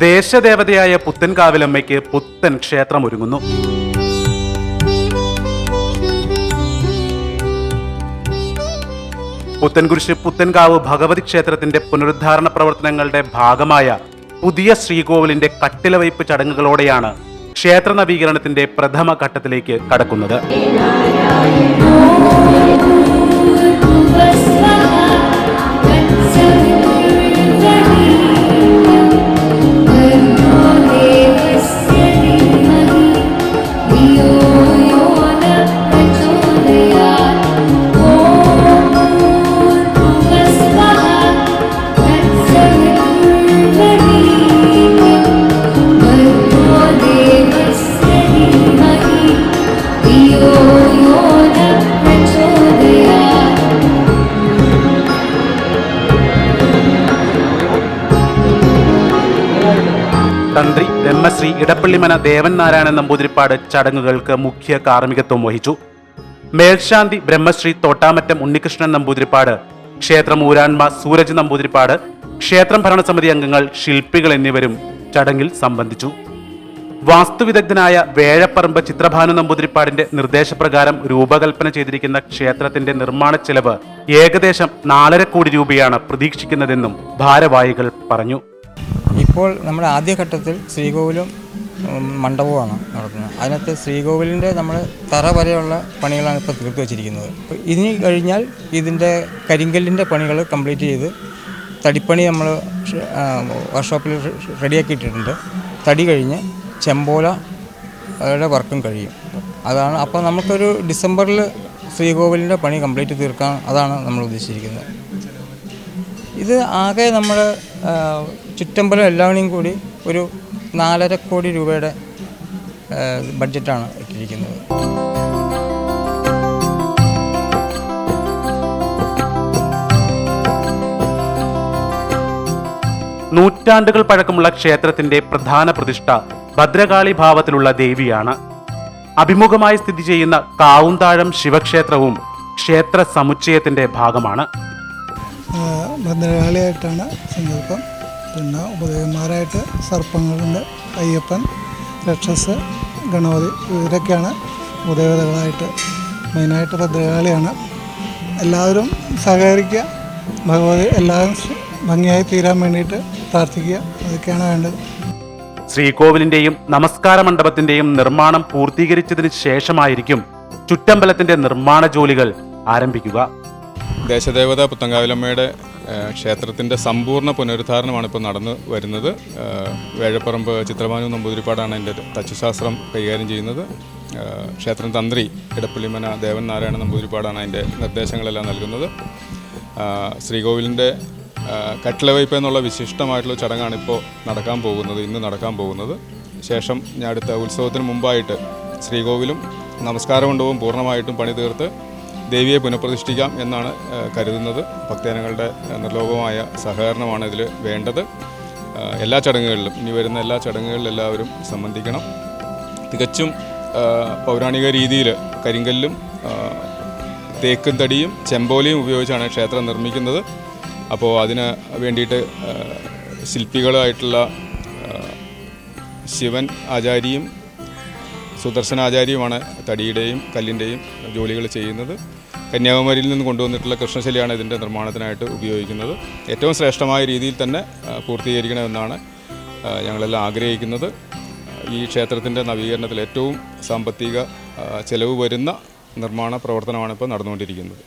ദേശദേവതയായ പുത്തൻകാവിലമ്മയ്ക്ക് പുത്തൻ ക്ഷേത്രം ഒരുങ്ങുന്നു പുത്തൻകുരിശ് പുത്തൻകാവ് ഭഗവതി ക്ഷേത്രത്തിന്റെ പുനരുദ്ധാരണ പ്രവർത്തനങ്ങളുടെ ഭാഗമായ പുതിയ ശ്രീകോവിലിന്റെ കട്ടിലവയ്പ് ചടങ്ങുകളോടെയാണ് ക്ഷേത്ര നവീകരണത്തിന്റെ പ്രഥമ ഘട്ടത്തിലേക്ക് കടക്കുന്നത്. തന്ത്രി ബ്രഹ്മശ്രീ ഇടപ്പള്ളിമന ദേവൻ നാരായണൻ നമ്പൂതിരിപ്പാട് ചടങ്ങുകൾക്ക് മുഖ്യ കാർമ്മികത്വം വഹിച്ചു. മേൽശാന്തി ബ്രഹ്മശ്രീ തോട്ടാമറ്റം ഉണ്ണികൃഷ്ണൻ നമ്പൂതിരിപ്പാട് ക്ഷേത്രം ഊരാൻമ സൂരജ് നമ്പൂതിരിപ്പാട് ക്ഷേത്രം ഭരണസമിതി അംഗങ്ങൾ ശില്പികൾ എന്നിവരും ചടങ്ങിൽ സംബന്ധിച്ചു. വാസ്തുവിദഗ്ധനായ വേഴപ്പറമ്പ് ചിത്രഭാനു നമ്പൂതിരിപ്പാടിന്റെ നിർദ്ദേശപ്രകാരം രൂപകൽപ്പന ചെയ്തിരിക്കുന്ന ക്ഷേത്രത്തിന്റെ നിർമ്മാണ ചെലവ് ഏകദേശം നാലര കോടി രൂപയാണ് പ്രതീക്ഷിക്കുന്നതെന്നും ഭാരവാഹികൾ പറഞ്ഞു. ഇപ്പോൾ നമ്മുടെ ആദ്യഘട്ടത്തിൽ ശ്രീകോവിലും മണ്ഡപവുമാണ് നടത്തുന്നത്. അതിനകത്ത് ശ്രീകോവിലിന്റെ നമ്മൾ തറ വരെയുള്ള പണികളാണ് ഇപ്പോൾ തീർത്ത് വെച്ചിരിക്കുന്നത്. ഇനി കഴിഞ്ഞാൽ ഇതിന്റെ കരിങ്കല്ലിന്റെ പണികൾ കംപ്ലീറ്റ് ചെയ്ത് തടിപ്പണി നമ്മൾ വർക്ക്ഷോപ്പിൽ റെഡിയാക്കിയിട്ടുണ്ട് തടി കഴിഞ്ഞ് ചെമ്പോല അവരുടെ വർക്കും കഴിയും. അതാണ് അപ്പോൾ നമുക്കൊരു ഡിസംബറിൽ ശ്രീകോവിലിന്റെ പണി കംപ്ലീറ്റ് തീർക്കാൻ അതാണ് നമ്മൾ ഉദ്ദേശിച്ചിരിക്കുന്നത്. ഇത് ആകെ നമ്മൾ ചുറ്റമ്പലം എല്ലാവരെയും കൂടി ഒരു നാലര കോടി രൂപയുടെ ബഡ്ജറ്റാണ് ഇട്ടിരിക്കുന്നത്. നൂറ്റാണ്ടുകൾ പഴക്കമുള്ള ക്ഷേത്രത്തിന്റെ പ്രധാന പ്രതിഷ്ഠ ഭദ്രകാളി ഭാവത്തിലുള്ള ദേവിയാണ്. അഭിമുഖമായി സ്ഥിതി ചെയ്യുന്ന കാവുന്താഴം ശിവക്ഷേത്രവും ക്ഷേത്ര സമുച്ചയത്തിന്റെ ഭാഗമാണ്. ഭദ്രകാളിയായിട്ടാണ് സങ്കല്പം. പിന്നെ ഉപദേവന്മാരായിട്ട് സർപ്പങ്ങളുണ്ട്. അയ്യപ്പൻ രക്ഷസ് ഗണപതി ഇവരൊക്കെയാണ് ഉപദേവതകളായിട്ട് മെയിനായിട്ട് ഭദ്രകാളിയാണ്. എല്ലാവരും സഹകരിക്കുക. ഭഗവതി എല്ലാവരും ഭംഗിയായി തീരാൻ വേണ്ടിയിട്ട് പ്രാർത്ഥിക്കുക. അതൊക്കെയാണ് വേണ്ടത്. ശ്രീകോവിലിന്റെയും നമസ്കാര മണ്ഡപത്തിന്റെയും നിർമ്മാണം പൂർത്തീകരിച്ചതിന് ശേഷമായിരിക്കും ചുറ്റമ്പലത്തിന്റെ നിർമ്മാണ ജോലികൾ ആരംഭിക്കുക. ദേശദേവത പുത്തങ്കാവിലമ്മയുടെ ക്ഷേത്രത്തിന്റെ സമ്പൂർണ പുനരുദ്ധാരണമാണ് ഇപ്പോൾ നടന്നു വരുന്നത്. വേഴപ്പറമ്പ് ചിത്രഭാനു നമ്പൂതിരിപ്പാടാണ് എന്റെ തച്ചുശാസ്ത്രം കൈകാര്യം ചെയ്യുന്നത്. ക്ഷേത്രം തന്ത്രി ഇടപ്പള്ളിമന ദേവൻ നാരായണ നമ്പൂതിരിപ്പാടാണ് അതിന്റെ നിർദ്ദേശങ്ങളെല്ലാം നൽകുന്നത്. ശ്രീകോവിലിന്റെ കട്ടിലവയ്പ് എന്നുള്ള വിശിഷ്ടമായിട്ടുള്ള ചടങ്ങാണ് ഇപ്പോൾ നടക്കാൻ പോകുന്നത് ഇന്ന് നടക്കാൻ പോകുന്നത്. ശേഷം ഞാൻ അടുത്ത ഉത്സവത്തിന് മുമ്പായിട്ട് ശ്രീകോവിലും നമസ്കാര മണ്ഡപവും പൂർണമായിട്ടും പണി തീർത്ത് ദേവിയെ പുനഃപ്രതിഷ്ഠിക്കാം എന്നാണ് കരുതുന്നത്. ഭക്തജനങ്ങളുടെ നിർലോഭമായ സഹകരണമാണ് ഇതിൽ വേണ്ടത്. എല്ലാ ചടങ്ങുകളിലും ഇനി വരുന്ന എല്ലാ ചടങ്ങുകളിലും എല്ലാവരും സംബന്ധിക്കണം. തികച്ചും പൗരാണിക രീതിയിൽ കരിങ്കല്ലും തേക്കും തടിയും ചെമ്പോലിയും ഉപയോഗിച്ചാണ് ക്ഷേത്രം നിർമ്മിക്കുന്നത്. അപ്പോൾ അതിന് വേണ്ടിയിട്ട് ശില്പികളായിട്ടുള്ള ശിവൻ ആചാരിയും സുദർശനാചാര്യയുമാണ് തടിയുടെയും കല്ലിന്റെയും ജോലികൾ ചെയ്യുന്നത്. കന്യാകുമാരിയിൽ നിന്ന് കൊണ്ടുവന്നിട്ടുള്ള കൃഷ്ണശലിയാണ് ഇതിന്റെ നിർമ്മാണത്തിനായിട്ട് ഉപയോഗിക്കുന്നത്. ഏറ്റവും ശ്രേഷ്ഠമായ രീതിയിൽ തന്നെ പൂർത്തീകരിക്കണമെന്നാണ് ഞങ്ങളെല്ലാം ആഗ്രഹിക്കുന്നത്. ഈ ക്ഷേത്രത്തിന്റെ നവീകരണത്തിൽ ഏറ്റവും സാമ്പത്തിക ചെലവ് വരുന്ന നിർമ്മാണ പ്രവർത്തനമാണ് ഇപ്പോൾ നടന്നുകൊണ്ടിരിക്കുന്നത്.